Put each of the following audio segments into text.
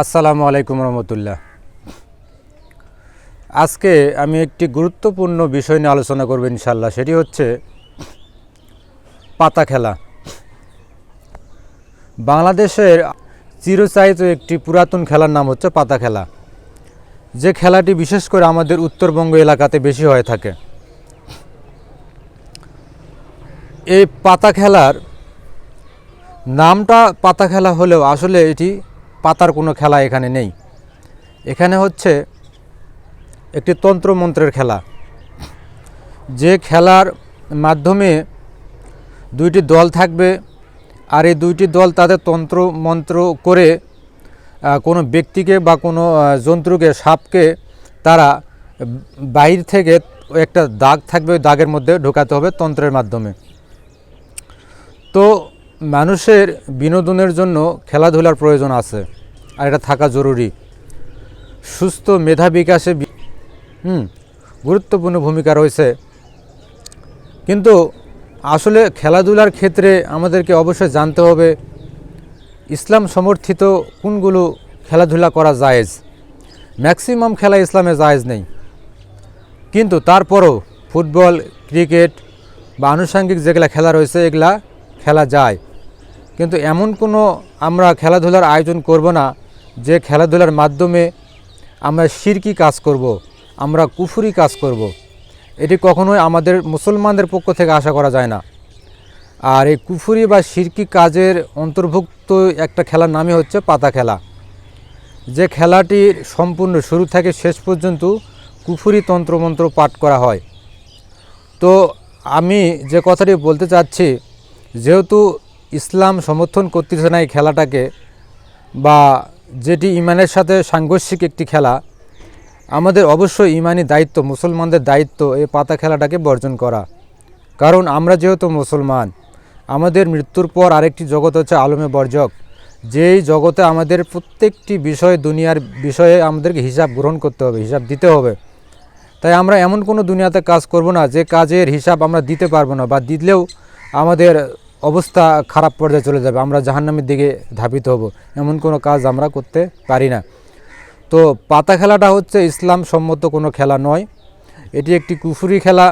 আসসালামু আলাইকুম রহমতুল্লাহ। আজকে আমি একটি গুরুত্বপূর্ণ বিষয় নিয়ে আলোচনা করব ইনশাল্লাহ সেটি হচ্ছে পাতা খেলা। বাংলাদেশের চিরচায়িত একটি পুরাতন খেলার নাম হচ্ছে পাতা খেলা। যে খেলাটি বিশেষ করে আমাদের উত্তরবঙ্গ এলাকাতে বেশি হয়ে থাকে। এই পাতা খেলার নামটা পাতা খেলা হলেও আসলে এটি পাতার কোনো খেলা এখানে নেই। এখানে হচ্ছে একটি তন্ত্রমন্ত্রের খেলা। যে খেলার মাধ্যমে দুইটি দল থাকবে আর এই দুইটি দল তাদের তন্ত্র মন্ত্র করে কোনো ব্যক্তিকে বা কোনো জন্তুকে, সাপকে তারা বাইর থেকে একটা দাগ থাকবে ওই দাগের মধ্যে ঢোকাতে হবে তন্ত্রের মাধ্যমে। তো মানুষের বিনোদনের জন্য খেলাধুলার প্রয়োজন আছে, আর এটা থাকা জরুরি। সুস্থ মেধা বিকাশে হুম, গুরুত্বপূর্ণ ভূমিকা রয়েছে। কিন্তু আসলে খেলাধুলার ক্ষেত্রে আমাদেরকে অবশ্যই জানতে হবে, ইসলাম সমর্থিত কোনগুলো খেলাধুলা করা জায়েজ? ম্যাক্সিমাম খেলা ইসলামে জায়েজ নেই। কিন্তু তারপরও ফুটবল, ক্রিকেট বা আনুষঙ্গিক যেগুলা খেলা রয়েছে, এগুলা খেলা যায়। কিন্তু এমন কোনো আমরা খেলাধুলার আয়োজন করব না যে খেলাধুলার মাধ্যমে আমরা শিরকি কাজ করব, আমরা কুফুরি কাজ করব। এটি কখনোই আমাদের মুসলমানদের পক্ষ থেকে আশা করা যায় না। আর এই কুফুরি বা শিরকি কাজের অন্তর্ভুক্ত একটা খেলার নামই হচ্ছে পাতা খেলা। যে খেলাটির সম্পূর্ণ শুরু থেকে শেষ পর্যন্ত কুফুরি তন্ত্রমন্ত্র পাঠ করা হয়। তো আমি যে কথাটি বলতে চাচ্ছি, যেহেতু ইসলাম সমর্থন করতেছে না এই খেলাটাকে, বা যেটি ইমানের সাথে সাংঘর্ষিক একটি খেলা, আমাদের অবশ্যই ইমানি দায়িত্ব, মুসলমানদের দায়িত্ব এই পাতা খেলাটাকে বর্জন করা। কারণ আমরা যেহেতু মুসলমান, আমাদের মৃত্যুর পর আরেকটি জগৎ হচ্ছে আলমে বর্জক। যেই জগতে আমাদের প্রত্যেকটি বিষয়, দুনিয়ার বিষয়ে আমাদেরকে হিসাব গ্রহণ করতে হবে, হিসাব দিতে হবে। তাই আমরা এমন কোনো দুনিয়াতে কাজ করব না, যে কাজের হিসাব আমরা দিতে পারব না, বা দিলেও আমাদের অবস্থা খারাপ পর্যায়ে চলে যাবে, আমরা জাহান্নামের দিকে ধাবিত হব। এমন কোনো কাজ আমরা করতে পারি না। তো পাতা খেলাটা হচ্ছে ইসলাম সম্মত কোনো খেলা নয়। এটি একটি কুফুরি খেলা।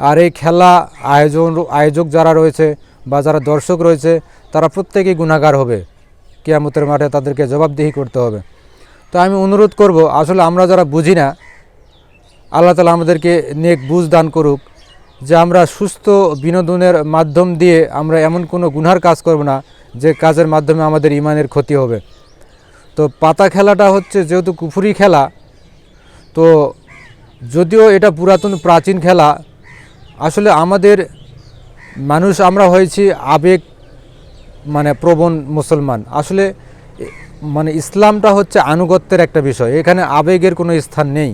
আর এই খেলা আয়োজন, আয়োজক যারা রয়েছে বা যারা দর্শক রয়েছে, তারা প্রত্যেকেই গুণাগার হবে। কেয়ামতের মাঠে তাদেরকে জবাবদিহি করতে হবে। তো আমি অনুরোধ করব, আসলে আমরা যারা বুঝি না, আল্লাহ তালা আমাদেরকে নেক বুঝ দান করুক। যে আমরা সুস্থ বিনোদনের মাধ্যম দিয়ে আমরা এমন কোনো গুনহার কাজ করব না যে কাজের মাধ্যমে আমাদের ইমানের ক্ষতি হবে। তো পাতা খেলাটা হচ্ছে যেহেতু কুফুরি খেলা, তো যদিও এটা পুরাতন প্রাচীন খেলা, আসলে আমাদের মানুষ আমরা হয়েছি আবেগ মানে প্রবণ মুসলমান। আসলে মানে ইসলামটা হচ্ছে আনুগত্যের একটা বিষয়, এখানে আবেগের কোনো স্থান নেই।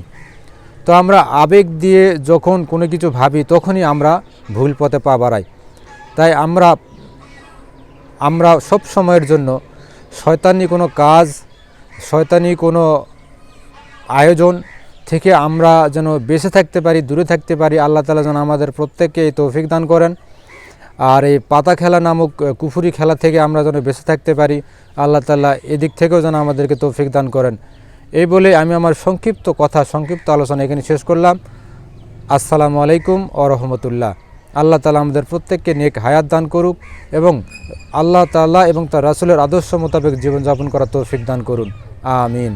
তো আমরা আবেগ দিয়ে যখন কোনো কিছু ভাবি, তখনই আমরা ভুল পথে পা বাড়াই। তাই আমরা আমরা সব সময়ের জন্য শয়তানি কোনো কাজ, শয়তানি কোনো আয়োজন থেকে আমরা যেন বেঁচে থাকতে পারি, দূরে থাকতে পারি, আল্লাহ তালা যেন আমাদের প্রত্যেককে এই তৌফিক দান করেন। আর এই পাতা খেলা নামক কুফুরি খেলা থেকে আমরা যেন বেঁচে থাকতে পারি, আল্লাহ তালা এদিক থেকেও যেন আমাদেরকে তৌফিক দান করেন। এই বলে আমি আমার সংক্ষিপ্ত কথা, সংক্ষিপ্ত আলোচনা এখানে শেষ করলাম। আসসালামু আলাইকুম ও রহমতুল্লাহ। আল্লাহ তালা আমাদের প্রত্যেককে নেক হায়াত দান করুক এবং আল্লাহ তাল্লাহ এবং তার রাসুলের আদর্শ মোতাবেক জীবনযাপন করার তৌফিক দান করুন। আমিন।